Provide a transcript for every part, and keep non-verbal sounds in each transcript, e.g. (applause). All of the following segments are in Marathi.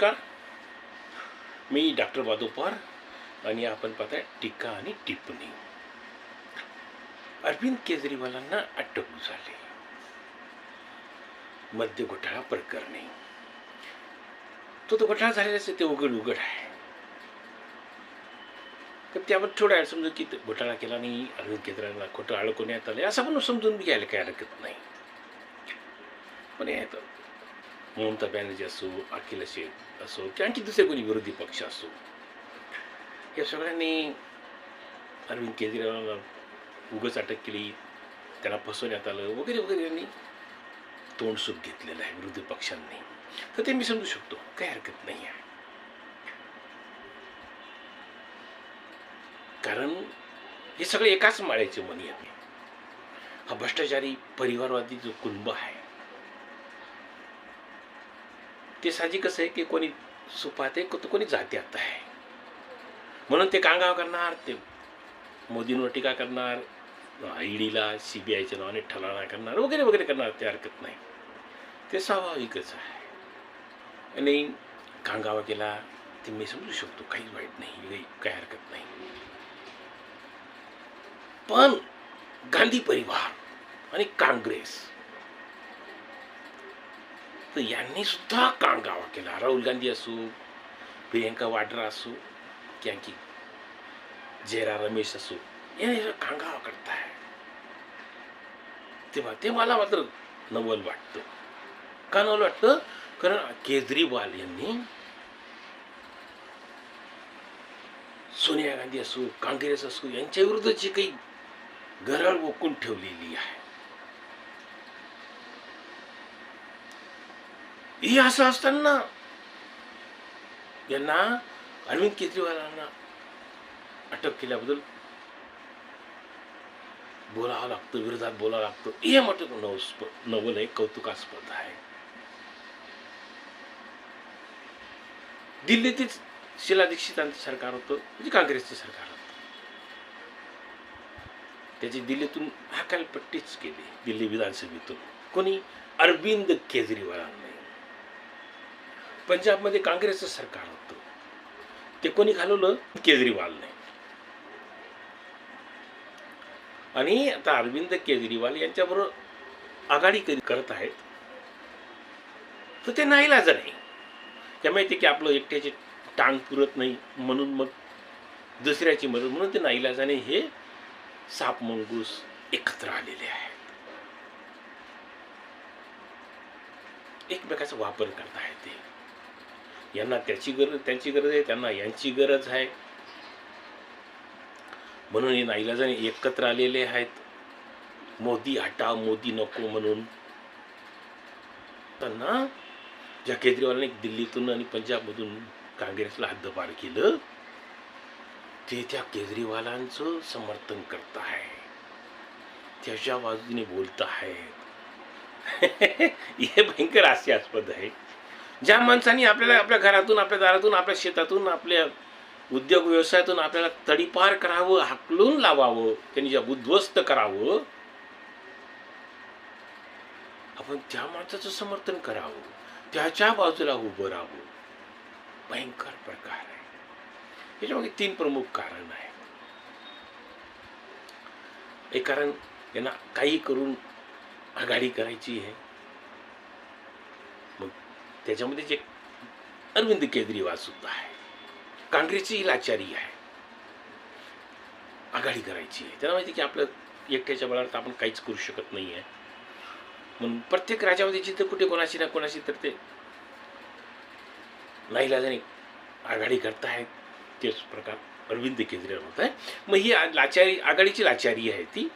नमस्कार. मी डॉक्टर बादोपार आणि आपण पाहताय टीका आणि टिप्पणी. अरविंद केजरीवालांना अटक झाली. मद्य घोटाळा प्रकरणी. तो तो घोटाळा झालेलाच आहे ते उघड उघड आहे. तर त्यावर थोडा वेळ समजू की घोटाळा केला आणि अरविंद केजरीवालला खोटं अडकवण्यात आलं असं पण समजून घ्यायला काही हरकत नाही. पण हे ममता बॅनर्जी असो अखिल शेख असो की आणखी दुसरे कोणी विरोधी पक्ष असो या सगळ्यांनी अरविंद केजरीवालला उगच अटक केली त्याला फसवण्यात आलं वगैरे वगैरे यांनी तोंडसूप घेतलेलं आहे विरोधी पक्षांनी तर ते मी समजू शकतो काही हरकत नाही आहे कारण हे सगळे एकाच माळ्याचे मनी आहे हा भ्रष्टाचारी परिवारवादी जो कुटुंब आहे ते साहजिकच आहे की कोणी सुपाते तर कोणी जात्यात आहे. म्हणून ते कांगाव करणार ते मोदींवर टीका करणार ईडीला सी बी आयच्या नावाने ठलाणा करणार वगैरे वगैरे करणार ते हरकत नाही. ते स्वाभाविकच आहे. आणि कांगावा केला ते मी समजू शकतो काहीच वाईट नाही काही हरकत नाही. पण गांधी परिवार आणि काँग्रेस तर यांनी सुद्धा कांगावा केला. राहुल गांधी असो प्रियंका वाड्रा असो की जेरा रमेश असो याने कांगावा करताय. तेव्हा ते मला मात्र नवल वाटतं. का नवल वाटतं? कारण केजरीवाल यांनी सोनिया गांधी असो काँग्रेस असो यांच्या विरुद्धची काही गरळ ओकून ठेवलेली आहे. ही असं असताना यांना अरविंद केजरीवालांना अटक केल्याबद्दल बोलावं लागतं विरोधात बोलावं लागतं. हे मोठं नवस्प नवल एक कौतुकास्पद आहे. दिल्लीतीच शिला दीक्षितांचं सरकार होतं म्हणजे काँग्रेसचं सरकार होतं. त्याची दिल्लीतून हकालपट्टीच केली दिल्ली विधानसभेतून. कोणी? अरविंद केजरीवालांनी. पंजाबमध्ये काँग्रेसचं सरकार होतं. ते कोणी घालवलं? केजरीवालने आणि आता अरविंद केजरीवाल यांच्याबरोबर आघाडी करत आहेत? तर ते नाईलाज नाही. त्या माहिती की आपलं एकट्याची टांग पुरत नाही म्हणून मग दुसऱ्याची मदत म्हणून ते नाईलाजाने हे साप मंगूस एकत्र आलेले आहेत. एकमेकाचा वापर करत आहेत ते. यांना त्याची गरज त्यांची गरज आहे त्यांना यांची गरज आहे. म्हणून हे नाईलाजाने एकत्र आलेले आहेत. मोदी हटा मोदी नको म्हणून. त्यांना ज्या केजरीवालने दिल्लीतून आणि पंजाबमधून काँग्रेसला हद्दपार केलं ते त्या केजरीवालांचं समर्थन करत आहे त्याच्या बाजूने बोलत आहेत. (laughs) हे भयंकर हास्यास्पद आहे. ज्या माणसांनी आपल्याला आपल्या घरातून आपल्या दारातून आपल्या शेतातून आपल्या उद्योग व्यवसायातून आपल्याला तडीपार करावं हाकलून लावावं त्यांनी ज्या उद्ध्वस्त करावं आपण त्या माणसाचं समर्थन करावं त्याच्या बाजूला उभं राहावं. भयंकर प्रकार आहे. याच्यामागे तीन प्रमुख कारण आहे एक कारण यांना काही करून आघाडी करायची आहे. मग त्याच्यामध्ये जे अरविंद केजरीवाल सुद्धा आहे. काँग्रेसचीही लाचारी आहे. आघाडी करायची आहे. त्यांना माहिती की आपलं एकट्याच्या बळावर आपण काहीच करू शकत नाही आहे म्हणून प्रत्येक राज्यामध्ये जिथं कुठे कोणाशी ना कोणाशी तर ते नाईलाजाने आघाडी करतायत. तेच प्रकार अरविंद केजरीवाल होत आहे मग ही लाचारी आघाडीची लाचारी आहे ती.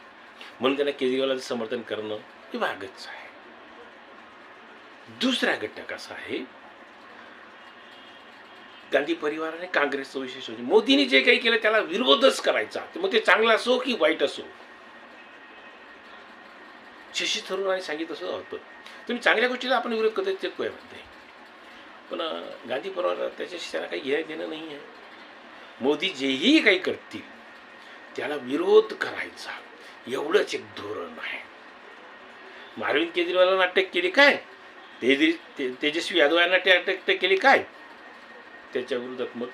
म्हणून त्यांना केजरीवालाचं समर्थन करणं हे भागच आहे. दुसरा घटक असा आहे गांधी परिवाराने काँग्रेसचं विशेष म्हणजे मोदींनी जे काही केलं त्याला विरोधच करायचा. मग ते चांगलं असो की वाईट असो? शशी थरूरांनी सांगितलं असं होतं. तुम्ही चांगल्या गोष्टीला आपण विरोध करतो ते काय म्हणते पण गांधी परिवाराला त्याच्याशी त्याला काही घेणं देणं नाही आहे. मोदी जेही काही करतील त्याला विरोध करायचा. एवढंच एक धोरण आहे. मग अरविंद केजरीवालांना अटक केली काय? तेजरी ते- तेजस्वी यादव यांना ते अटक केली काय? त्याच्या विरोधात मग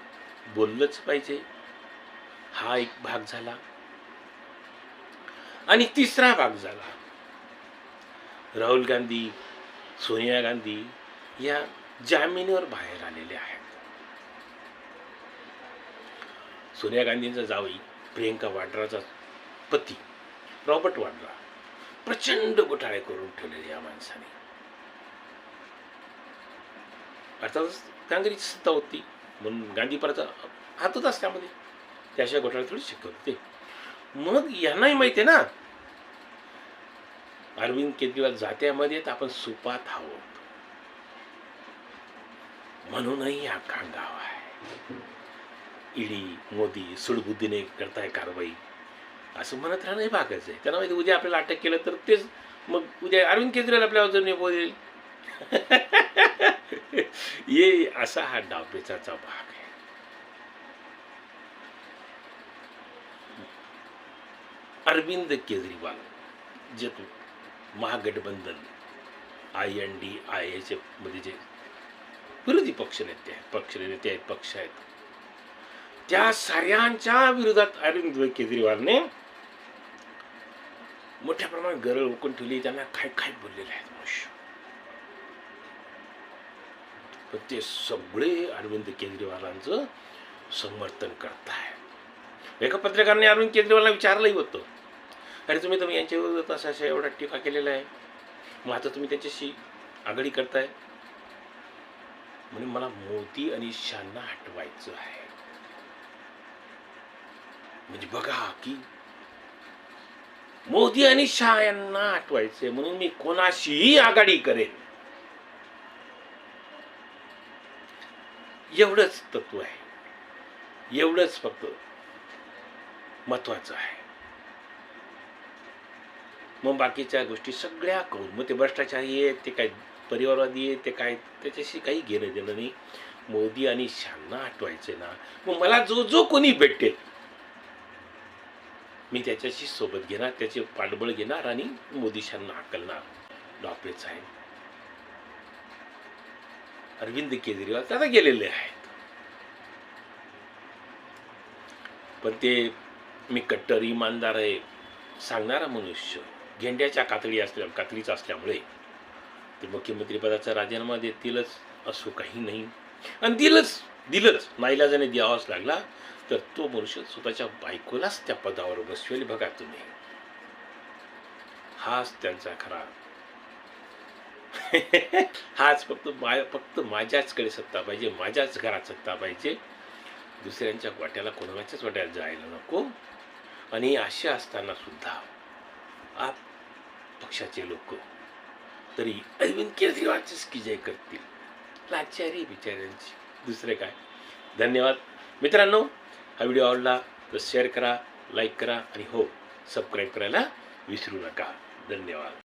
बोललंच पाहिजे. हा एक भाग झाला. आणि तिसरा भाग झाला. राहुल गांधी सोनिया गांधी या जामिनीवर बाहेर आलेल्या आहेत. सोनिया गांधींचा जावई प्रियंका वाड्राचा पती रॉबर्ट वाड्रा प्रचंड घोटाळे करून ठेवलेले या माणसाने. अर्थातच काँग्रेसची सत्ता होती म्हणून गांधी परत हात होताच त्यामध्ये त्याशिवाय घोटाळे थोडी शक्य ते मग यांनाही माहिती आहे ना? अरविंद केजरीवाल जात्यामध्ये तर आपण सुपात आहोत. म्हणूनही हा कांगाव आहे. ईडी मोदी सुडबुद्धीने करताय कारवाई. असं म्हणत राहणं हे भागच आहे. त्यांना माहिती उद्या आपल्याला अटक केलं तर तेच मग उद्या अरविंद केजरीवाल आपल्यावर जर बोलेल. (laughs) ये असा हा डावपेचाचा भाग आहे अरविंद केजरीवाल जे तू महागठबंधन I N D I H मध्ये जे विरोधी पक्ष नेते आहेत पक्ष नेते आहेत पक्ष आहेत. त्या साऱ्यांच्या विरोधात अरविंद केजरीवालने मोठ्या प्रमाणात गरळ ओकून ठेवली त्यांना काय काय बोललेले आहेत मनुष्य? पण ते सगळे अरविंद केजरीवालांचं समर्थन करताय. एका पत्रकाराने अरविंद केजरीवालला विचारलंही होतं. अरे तुम्ही तुम्ही यांच्या विरोधात असा अशा एवढा टीका केलेला आहे. मग आता तुम्ही त्याच्याशी आघाडी करताय. म्हणून मला मोदी आणि शांना हटवायचं आहे. म्हणजे बघा की मोदी आणि शाह यांना आठवायचे म्हणून मी कोणाशीही आघाडी करेन. एवढंच तत्व आहे. एवढंच फक्त महत्वाचं आहे. मग बाकीच्या गोष्टी सगळ्या करून मग ते भ्रष्टाचारी आहेत ते काय परिवारवादी आहेत ते काय त्याच्याशी काही घेणं देणं नाही. मोदी आणि शांना हटवायचे ना मग मला जो जो कोणी भेटेल मी त्याच्याशी सोबत घेणार त्याचे पाठबळ घेणार आणि मोदी शांना हाकलणार. डॉपेच आहे अरविंद केजरीवाल त्याला आता गेलेले आहेत. पण ते मी कट्टर इमानदार आहे सांगणारा मनुष्य. गेंड्याच्या कातडी असल्या कातडीचा असल्यामुळे ते मुख्यमंत्रीपदाचा राजीनामा देतीलच असो काही नाही. आणि दिलंच दिलंच. नाईलाजाने द्यावाच लागला तर तो मनुष्य स्वतःच्या बायकोलाच त्या पदावर बसवेल बघा तुम्ही. हाच त्यांचा खरा (laughs) हाच फक्त मा फक्त माझ्याचकडे सत्ता पाहिजे माझ्याच घरात सत्ता पाहिजे. दुसऱ्यांच्या वाट्याला कोणाच्याच वाट्याला जायला नको. आणि असे असताना सुद्धा आप पक्षाचे लोक तरी अरविंद केजरीवालचीच की जय करतील? लाचारी बिचाऱ्यांची. दुसरे काय? धन्यवाद. मित्रांनो हा व्हिडिओ आवडला तर शेअर करा लाईक करा आणि हो सबस्क्राईब करायला विसरू नका. धन्यवाद.